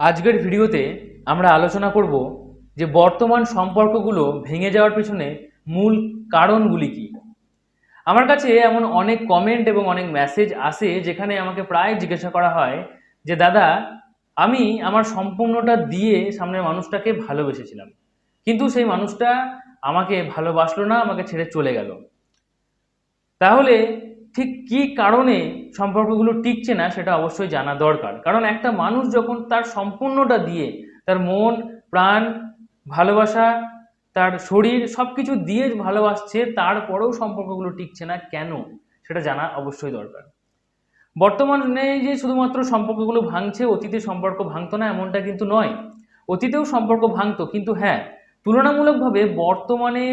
আজকের ভিডিওতে আমরা আলোচনা করব যে বর্তমান সম্পর্কগুলো ভেঙে যাওয়ার পেছনে মূল কারণগুলি কি। আমার কাছে এমন অনেক কমেন্ট এবং অনেক মেসেজ আসে যেখানে আমাকে প্রায় জিজ্ঞাসা করা হয় যে, দাদা, আমি আমার সম্পূর্ণটা দিয়ে সামনের মানুষটাকে ভালোবেসেছিলাম। কিন্তু সেই মানুষটা আমাকে ভালোবাসলো না, আমাকে ছেড়ে চলে গেল। তাহলে ঠিক কি কারণে সম্পর্কগুলো টিকছে না, সেটা অবশ্যই জানা দরকার। কারণ একটা মানুষ যখন তার সম্পূর্ণটা দিয়ে, তার মন, প্রাণ, ভালোবাসা, তার শরীর সব কিছু দিয়ে ভালোবাসছে, তারপরেও সম্পর্কগুলো টিকছে না, কেন? সেটা জানা অবশ্যই দরকার। বর্তমানে যে শুধুমাত্র সম্পর্কগুলো ভাঙছে, অতীতে সম্পর্ক ভাঙতো না, এমনটা কিন্তু নয়। অতীতেও সম্পর্ক ভাঙতো, কিন্তু হ্যাঁ তুলনামূলকভাবে বর্তমানে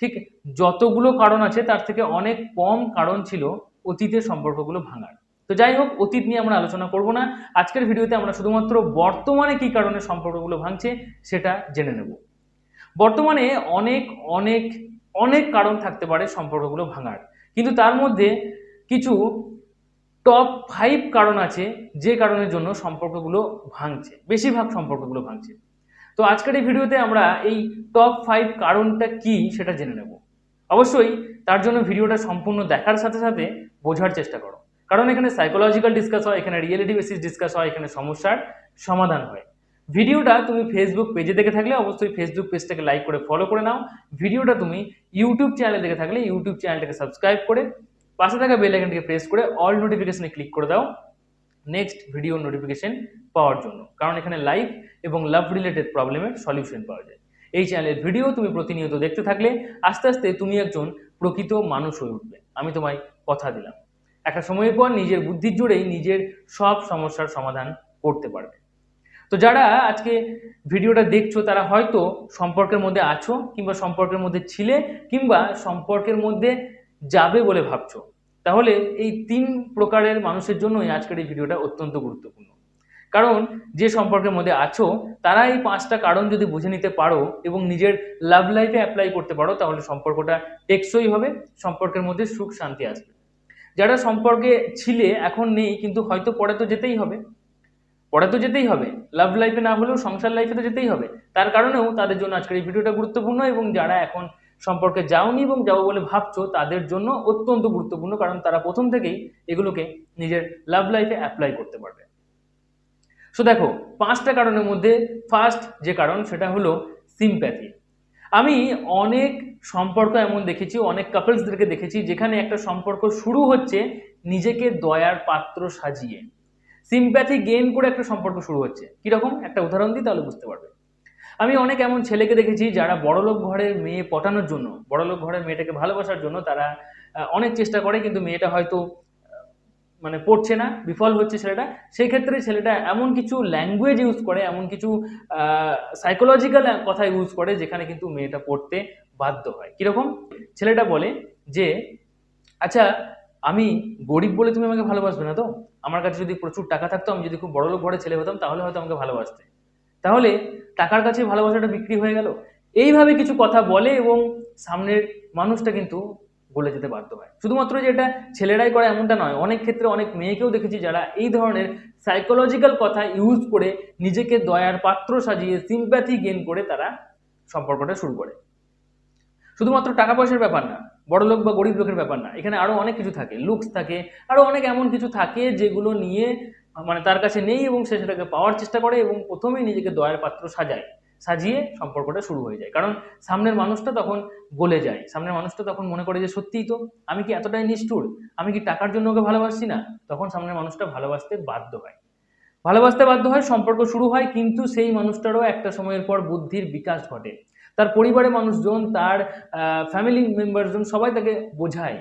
ঠিক যতগুলো কারণ আছে, তার থেকে অনেক কম কারণ ছিল অতীতের সম্পর্কগুলো ভাঙার। তো যাই হোক, অতীত নিয়ে আমরা আলোচনা করব না। আজকের ভিডিওতে আমরা শুধুমাত্র বর্তমানে কি কারণে সম্পর্কগুলো ভাঙছে সেটা জেনে নেব। বর্তমানে অনেক অনেক অনেক কারণ থাকতে পারে সম্পর্কগুলো ভাঙার। কিন্তু তার মধ্যে কিছু টপ ফাইভ কারণ আছে যে কারণের জন্য সম্পর্কগুলো ভাঙছে। বেশিরভাগ সম্পর্কগুলো ভাঙছে। তো আজকের এই ভিডিওতে আমরা এই টপ ফাইভ কারণটা কি সেটা জেনে নেব। অবশ্যই তার জন্য ভিডিওটা সম্পূর্ণ দেখার সাথে সাথে বোঝার চেষ্টা করো। কারণ এখানে সাইকোলজিক্যাল ডিসকাস হয়, এখানে রিয়েলিটি বেসিস ডিসকাস হয়, এখানে সমস্যার সমাধান হয়। ভিডিওটা তুমি ফেসবুক পেজে দেখে থাকলে অবশ্যই ফেসবুক পেজটাকে লাইক করে ফলো করে নাও। ভিডিওটা তুমি ইউটিউব চ্যানেলে দেখে থাকলে ইউটিউব চ্যানেলটাকে সাবস্ক্রাইব করে পাশে থাকা বেল আইকনটিকে প্রেস করে অল নোটিফিকেশনে ক্লিক করে দাও। নেক্সট ভিডিও নোটিফিকেশন পাওয়ার জন্য। কারণ এখানে লাইফ এবং লাভ রিলেটেড প্রবলেমের সলিউশন পাওয়া যায়। এই চ্যানেলের ভিডিও তুমি প্রতিনিয়ত দেখতে থাকলে আস্তে আস্তে তুমি একজন প্রকৃত মানুষ হয়ে উঠবে। আমি তোমায় কথা দিলাম। একটা সময়ের পর নিজের বুদ্ধির জোরেই নিজের সব সমস্যার সমাধান করতে পারবে। তো যারা আজকে ভিডিওটা দেখছ, তারা হয়তো সম্পর্কের মধ্যে আছো কিংবা সম্পর্কের মধ্যে ছিলে কিংবা সম্পর্কের মধ্যে যাবে বলে ভাবছ। তাহলে এই তিন প্রকারের মানুষের জন্যই আজকের এই ভিডিওটা অত্যন্ত গুরুত্বপূর্ণ। কারণ যে সম্পর্কের মধ্যে আছো তারা এই পাঁচটা কারণ যদি বুঝে নিতে পারো এবং নিজের লাভ লাইফে অ্যাপ্লাই করতে পারো, তাহলে সম্পর্কটা টেকসই হবে, সম্পর্কের মধ্যে সুখ শান্তি আসবে। যারা সম্পর্কে ছিলে, এখন নেই, কিন্তু হয়তো পরে তো যেতেই হবে। পরে তো যেতেই হবে। লাভ লাইফে না হলেও সংসার লাইফে তো যেতেই হবে। তার কারণেও তাদের জন্য আজকের এই ভিডিওটা গুরুত্বপূর্ণ এবং যারা এখন সম্পর্কে যাওনি এবং যাও বলে ভাবছ, তাদের জন্য অত্যন্ত গুরুত্বপূর্ণ, কারণ তারা প্রথম থেকেই এগুলোকে নিজের লাভ লাইফে অ্যাপ্লাই করতে পারবে। সো দেখো, পাঁচটা কারণের মধ্যে ফার্স্ট যে কারণ, সেটা হলো সিম্প্যাথি আমি অনেক সম্পর্ক এমন দেখেছি, অনেক কাপলসদেরকে দেখেছি, যেখানে একটা সম্পর্ক শুরু হচ্ছে নিজেকে দয়ার পাত্র সাজিয়ে। সিম্প্যাথি গেইন করে একটা সম্পর্ক শুরু হচ্ছে। কীরকম? একটা উদাহরণ দিই, তাহলে বুঝতে পারবে। আমি অনেক এমন ছেলেকে দেখেছি, যারা বড়লোক ঘরের মেয়ে পটানোর জন্য, বড়লোক ঘরের মেয়েটাকে ভালোবাসার জন্য তারা অনেক চেষ্টা করে, কিন্তু মেয়েটা হয়তো মানে পড়ছে না, বিফল হচ্ছে ছেলেটা, সেই ক্ষেত্রে ছেলেটা এমন কিছু ল্যাঙ্গুয়েজ ইউজ করে, এমন কিছু সাইকোলজিক্যাল কথা ইউজ করে যেখানে কিন্তু মেয়েটা পড়তে বাধ্য হয়। কীরকম? ছেলেটা বলে যে আচ্ছা আমি গরিব বলে তুমি আমাকে ভালোবাসবে না তো? আমার কাছে যদি প্রচুর টাকা থাকতো, আমি যদি খুব বড় লোক ঘরে ছেলে হতাম, তাহলে হয়তো আমাকে ভালোবাসতে। তাহলে টাকার কাছে ভালোবাসাটা বিক্রি হয়ে গেল। এইভাবে কিছু কথা বলে এবং সামনের মানুষটা কিন্তু গলে যেতে বাধ্য হয়। শুধুমাত্র যে এটা ছেলেরাই করে এমনটা নয়, অনেক ক্ষেত্রে অনেক মেয়েকেও দেখেছি যারা এই ধরনের সাইকোলজিক্যাল কথা ইউজ করে নিজেকে দয়ার পাত্র সাজিয়ে সিম্প্যাথি গেইন করে তারা সম্পর্কটা শুরু করে। শুধুমাত্র টাকা পয়সার ব্যাপার না বড় লোক বা গরিব লোকের ব্যাপার না, এখানে আরও অনেক কিছু থাকে লুকস থাকে আরও অনেক এমন কিছু থাকে যেগুলো নিয়ে মানে তার কাছে নেই এবং সে সেটাকে পাওয়ার চেষ্টা করে এবং প্রথমেই নিজেকে দয়ার পাত্র সাজায়। সাজিয়ে সম্পর্কটা শুরু হয়ে যায়। কারণ সামনের মানুষটা তখন গলে যায়। সামনের মানুষটা তখন মনে করে যে, সত্যিই তো? আমি কি এতটাই নিষ্ঠুর? আমি কি টাকার জন্য ওকে ভালোবাসছি না? তখন সামনের মানুষটা ভালোবাসতে বাধ্য হয়। ভালোবাসতে বাধ্য হয়, সম্পর্ক শুরু হয়, কিন্তু সেই মানুষটারও একটা সময়ের পর বুদ্ধির বিকাশ ঘটে। তার পরিবারের মানুষজন, তার ফ্যামিলি মেম্বারজন সবাই তাকে বোঝায়।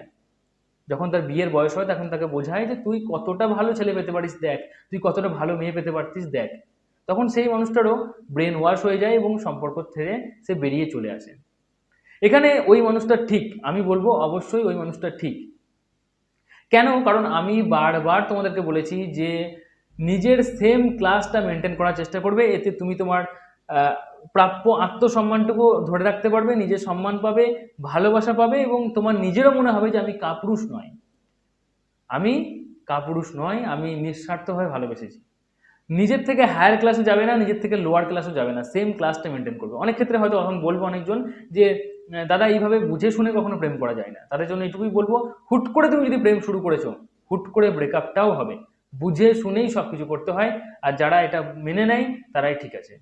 যখন তার বিয়ের বয়স হয়, তখন তাকে বোঝায় যে, তুই কতটা ভালো ছেলে পেতে পারিস দেখ। তুই কতটা ভালো মেয়ে পেতে পারতিস দেখ। তখন সেই মানুষটারও ব্রেন ওয়াশ হয়ে যায় এবং সম্পর্ক থেকে সে বেরিয়ে চলে আসে। এখানে ওই মানুষটা ঠিক, আমি বলব অবশ্যই ওই মানুষটা ঠিক। কেন? কারণ আমি বারবার তোমাদেরকে বলেছি যে নিজের সেম ক্লাসটা মেনটেন করার চেষ্টা করবে, এতে তুমি তোমার প্রাপ্য আত্মসম্মানটুকু ধরে রাখতে পারবে, নিজের সম্মান পাবে, ভালোবাসা পাবে এবং তোমার নিজেরও মনে হবে যে আমি কাপুরুষ নয়। আমি কাপুরুষ নয়, আমি নিঃস্বার্থভাবে ভালোবেসেছি। নিজের থেকে হায়ার ক্লাসে যাবে না, নিজের থেকে লোয়ার ক্লাসও যাবে না সেম ক্লাসটা মেনটেন করবে। অনেক ক্ষেত্রে হয়তো এখন বলব অনেকজন যে দাদা, এইভাবে বুঝে শুনে কখনো প্রেম করা যায় না। তাদের জন্য এইটুকুই বলব, হুট করে তুমি যদি প্রেম শুরু করেছ, হুট করে ব্রেকআপটাও হবে। বুঝে শুনেই সব কিছু করতে হয়, আর যারা এটা মেনে নেয়, তারাই ঠিক আছে।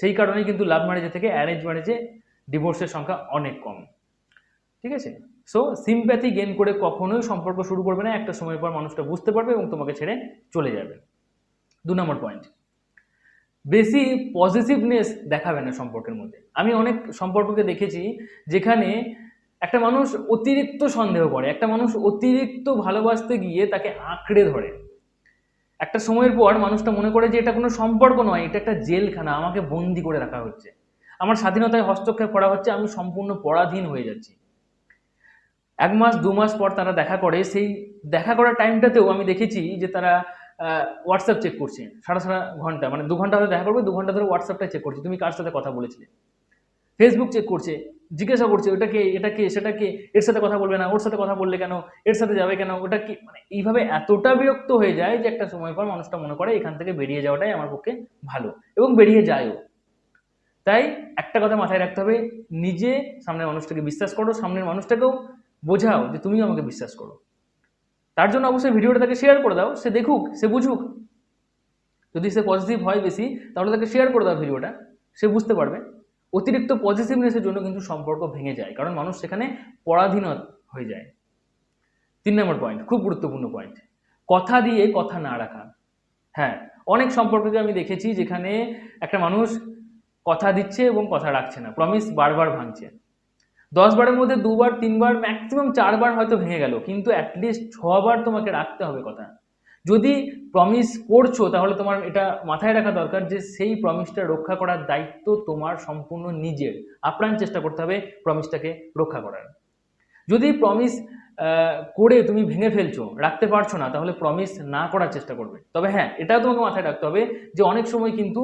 সেই কারণেই কিন্তু লাভ ম্যারেজে থেকে অ্যারেঞ্জ ম্যারেজে ডিভোর্সের সংখ্যা অনেক কম। ঠিক আছে? সো সিম্প্যাথি গেন করে কখনোই সম্পর্ক শুরু করবে না, একটা সময় পর মানুষটা বুঝতে পারবে এবং তোমাকে ছেড়ে চলে যাবে। দু নম্বর পয়েন্ট বেশি পজিটিভনেস দেখাবে না সম্পর্কের মধ্যে। আমি অনেক সম্পর্ককে দেখেছি যেখানে একটা মানুষ অতিরিক্ত সন্দেহ করে, একটা মানুষ অতিরিক্ত ভালোবাসতে গিয়ে তাকে আঁকড়ে ধরে। একটা সময়ের পর মানুষটা মনে করে যে এটা কোনো সম্পর্ক নয়, এটা একটা জেলখানা, আমাকে বন্দি করে রাখা হচ্ছে। আমার স্বাধীনতায় হস্তক্ষেপ করা হচ্ছে, আমি সম্পূর্ণ পরাধীন হয়ে যাচ্ছি। এক মাস, দু মাস পর তারা দেখা করে, সেই দেখা করার টাইমটাতেও আমি দেখেছি যে তারা হোয়াটসঅ্যাপ চেক করছে সারা সারা ঘণ্টা মানে দু ঘণ্টা ধরে দেখা করবে, দু ঘণ্টা ধরে হোয়াটসঅ্যাপটা চেক করছে, তুমি কার সাথে কথা বলেছিলে? ফেসবুক চেক করছে, জিজ্ঞাসা করছে, ওটা কে? এটা কে? সেটা কে? এর সাথে কথা বলবে না, ওর সাথে কথা বললে কেন? এর সাথে যাবে কেন? ওটা কি মানে এইভাবে এতটা বিরক্ত হয়ে যায় যে একটা সময় পর মানুষটা মনে করে এখান থেকে বেরিয়ে যাওয়াটাই আমার পক্ষে ভালো এবং বেরিয়ে যায়ও। তাই একটা কথা মাথায় রাখতে হবে, নিজে সামনের মানুষটাকে বিশ্বাস করো, সামনের মানুষটাকেও বোঝাও যে তুমিও আমাকে বিশ্বাস করো। তার জন্য অবশ্যই ভিডিওটা তাকে শেয়ার করে দাও, সে দেখুক, সে বুঝুক। যদি সে পজিটিভ হয় বেশি, তাহলে তাকে শেয়ার করে দাও ভিডিওটা, সে বুঝতে পারবে। অতিরিক্ত পজিটিভনেসের জন্য কিন্তু সম্পর্ক ভেঙে যায়, কারণ মানুষ সেখানে পরাধীন হয়ে যায়। তিন নম্বর পয়েন্ট খুব গুরুত্বপূর্ণ পয়েন্ট কথা দিয়ে কথা না রাখা। হ্যাঁ অনেক সম্পর্ককে আমি দেখেছি যেখানে একটা মানুষ কথা দিচ্ছে এবং কথা রাখছে না প্রমিস বারবার ভাঙছে। দশ বারের মধ্যে দুবার, তিনবার ম্যাক্সিমাম চারবার হয়তো ভেঙে গেল, কিন্তু অ্যাটলিস্ট ছবার তোমাকে রাখতে হবে কথা। যদি প্রমিস করছ, তাহলে তোমার এটা মাথায় রাখা দরকার যে সেই প্রমিসটা রক্ষা করার দায়িত্ব তোমার সম্পূর্ণ নিজের। আপ্রাণ চেষ্টা করতে হবে প্রমিসটাকে রক্ষা করার। যদি প্রমিস করে তুমি ভেঙে ফেলছো, রাখতে পারছ না, তাহলে প্রমিস না করার চেষ্টা করবে। তবে হ্যাঁ এটাও তোমাকে মাথায় রাখতে হবে যে অনেক সময় কিন্তু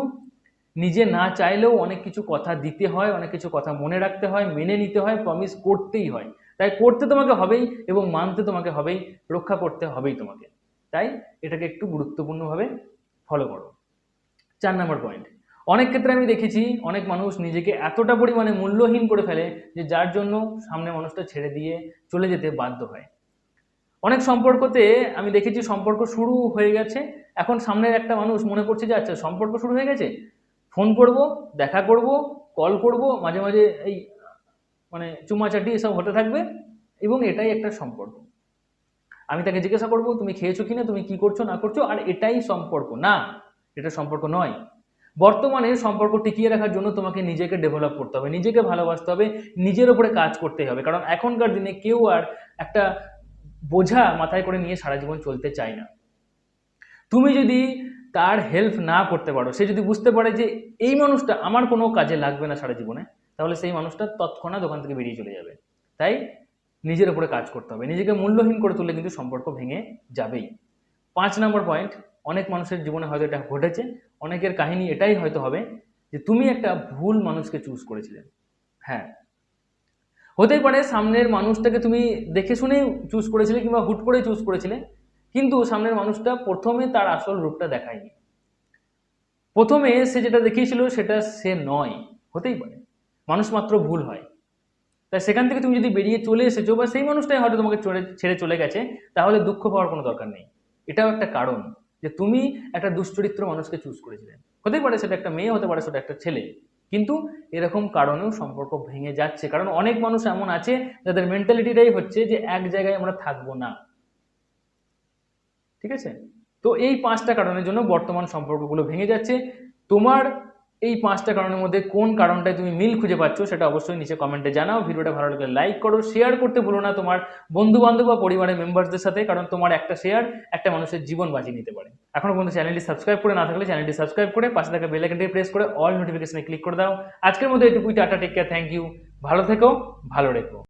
নিজে না চাইলেও অনেক কিছু কথা দিতে হয়, অনেক কিছু কথা মনে রাখতে হয়, মেনে নিতে হয় প্রমিস করতেই হয়। তাই করতে তোমাকে হবেই এবং মানতে তোমাকে হবেই, রক্ষা করতে হবেই তোমাকে। তাই এটাকে একটু গুরুত্বপূর্ণভাবে ফলো করো। চার নম্বর পয়েন্ট অনেক ক্ষেত্রে আমি দেখেছি অনেক মানুষ নিজেকে এতটা পরিমাণে মূল্যহীন করে ফেলে যে যার জন্য সামনে মানুষটা ছেড়ে দিয়ে চলে যেতে বাধ্য হয়। অনেক সম্পর্কতে আমি দেখেছি সম্পর্ক শুরু হয়ে গেছে, এখন সামনের একটা মানুষ মনে করছে যে আচ্ছা সম্পর্ক শুরু হয়ে গেছে? ফোন করব, দেখা করব কল করব, মাঝে মাঝে এই মানে চুমাচাটি এসব হতে থাকবে এবং এটাই একটা সম্পর্ক। আমি তাকে জিজ্ঞাসা করব, তুমি খেয়েছো কিনা? তুমি কি করছ, না করছ? আর এটাই সম্পর্ক। না, এটা সম্পর্ক নয়। বর্তমানে সম্পর্ক টিকিয়ে রাখার জন্য তোমাকে নিজেকে ডেভেলপ করতে হবে, নিজেকে ভালোবাসতে হবে, নিজের উপরে কাজ করতে হবে। কারণ এখনকার দিনে কেউ আর একটা বোঝা মাথায় করে নিয়ে সারা জীবন চলতে চায় না। তুমি যদি তার হেল্প না করতে পারো, সে যদি বুঝতে পারে যে এই মানুষটা আমার কোনো কাজে লাগবে না সারা জীবনে, তাহলে সেই মানুষটা তৎক্ষণাৎ দোকান থেকে বেরিয়ে চলে যাবে। তাই নিজের উপরে কাজ করতে হবে। নিজেকে মূল্যহীন করে তুললে কিন্তু সম্পর্ক ভেঙে যাবেই। পাঁচ নম্বর পয়েন্ট অনেক মানুষের জীবনে হয়তো এটা ঘটেছে, অনেকের কাহিনী এটাই হয়তো হবে যে তুমি একটা ভুল মানুষকে চুজ করেছিলে। হ্যাঁ। হতেই পারে সামনের মানুষটাকে তুমি দেখে শুনেই চুজ করেছিলে কিংবা হুট করে চুজ করেছিলে কিন্তু সামনের মানুষটা প্রথমে তার আসল রূপটা দেখায়নি। প্রথমে সে যেটা দেখিয়েছিল সেটা সে নয়, হতেই পারে। মানুষ মাত্র ভুল হয়। তাই সেখান থেকে তুমি যদি বেরিয়ে চলে এসেছ বা সেই মানুষটাই হয়তো তোমাকে ছেড়ে চলে গেছে, তাহলে দুঃখ পাওয়ার কোনো দরকার নেই। এটাও একটা কারণ যে তুমি একটা দুশ্চরিত্র মানুষকে চুজ করেছিলে। হতেই পারে সেটা একটা মেয়ে, হতে পারে সেটা একটা ছেলে। কিন্তু এরকম কারণেও সম্পর্ক ভেঙে যাচ্ছে। কারণ অনেক মানুষ এমন আছে যাদের মেন্টালিটিটাই হচ্ছে যে এক জায়গায় আমরা থাকব না। ঠিক আছে? তো এই পাঁচটা কারণের জন্য বর্তমান সম্পর্কগুলো ভেঙে যাচ্ছে। তোমার এই পাঁচটা কারণের মধ্যে কোন কারণটায় তুমি মিল খুঁজে পাচ্ছ সেটা অবশ্যই নিচে কমেন্টে জানাও। ভিডিওটা ভালো লাগলে লাইক করো শেয়ার করতে ভুলো না তোমার বন্ধু বান্ধব বা পরিবারের মেম্বারদের সাথে, কারণ তোমার একটা শেয়ার একটা মানুষের জীবন বাঁচিয়ে নিতে পারে। এখনও পর্যন্ত চ্যানেলটি সাবস্ক্রাইব করে না থাকলে চ্যানেলটি সাবস্ক্রাইব করে পাশে থাকা বেল আইকনটি প্রেস করে অল নোটিফিকেশনে ক্লিক করে দাও। আজকের মধ্যে এটুকুই tata take care thank you ভালো থেকো, ভালো রেখো।